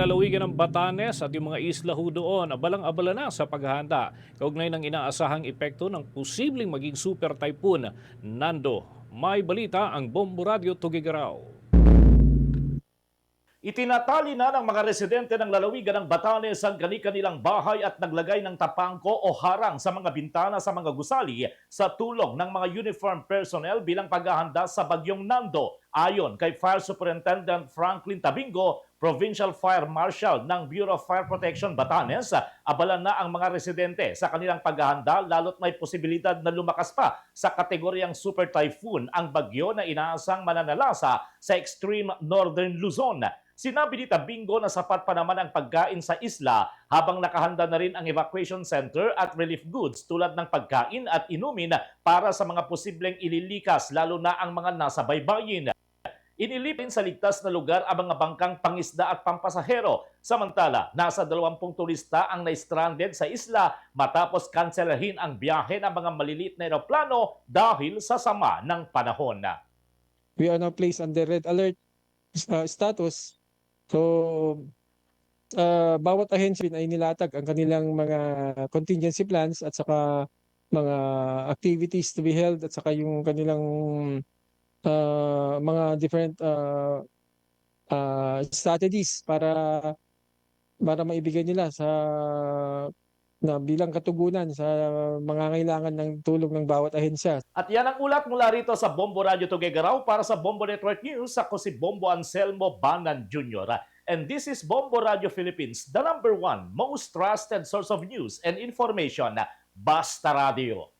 lalawigan ng Batanes at yung mga isla ho doon, abalang-abala na sa paghahanda. Kaugnay ng inaasahang epekto ng posibleng maging super typhoon, Nando. May balita ang Bombo Radio Tugigaraw. Itinatali na ng mga residente ng lalawigan ng Batanes ang kani-kanilang bahay at naglagay ng tapangko o harang sa mga bintana sa mga gusali sa tulong ng mga uniform personnel bilang paghahanda sa bagyong Nando. Ayon kay Fire Superintendent Franklin Tabingo, Provincial Fire Marshal ng Bureau of Fire Protection Batanes, abala na ang mga residente sa kanilang paghahanda lalo't may posibilidad na lumakas pa sa kategoryang super typhoon ang bagyo na inaasang mananalasa sa extreme northern Luzon. Sinabi ni Tabingo na sapat pa naman ang pagkain sa isla habang nakahanda na rin ang evacuation center at relief goods tulad ng pagkain at inumin para sa mga posibleng ililikas lalo na ang mga nasa baybayin. Inilipin sa ligtas na lugar ang mga bangkang pangisda at pampasahero. Samantala, nasa 20 turista ang na-stranded sa isla matapos kanselahin ang biyahe ng mga maliliit na eroplano dahil sa sama ng panahon. we are now placed under red alert status. So, uh, bawat ahensya ay nilatag ang kanilang mga contingency plans at saka mga activities to be held at saka yung kanilang uh, mga different uh, uh, strategies para para maibigay nila sa na bilang katugunan sa mga kailangan ng tulong ng bawat ahensya. At yan ang ulat mula rito sa Bombo Radio Tugigaraw para sa Bombo Network News. Ako si Bombo Anselmo Banan Jr. And this is Bombo Radio Philippines, the number one most trusted source of news and information. Basta Radio.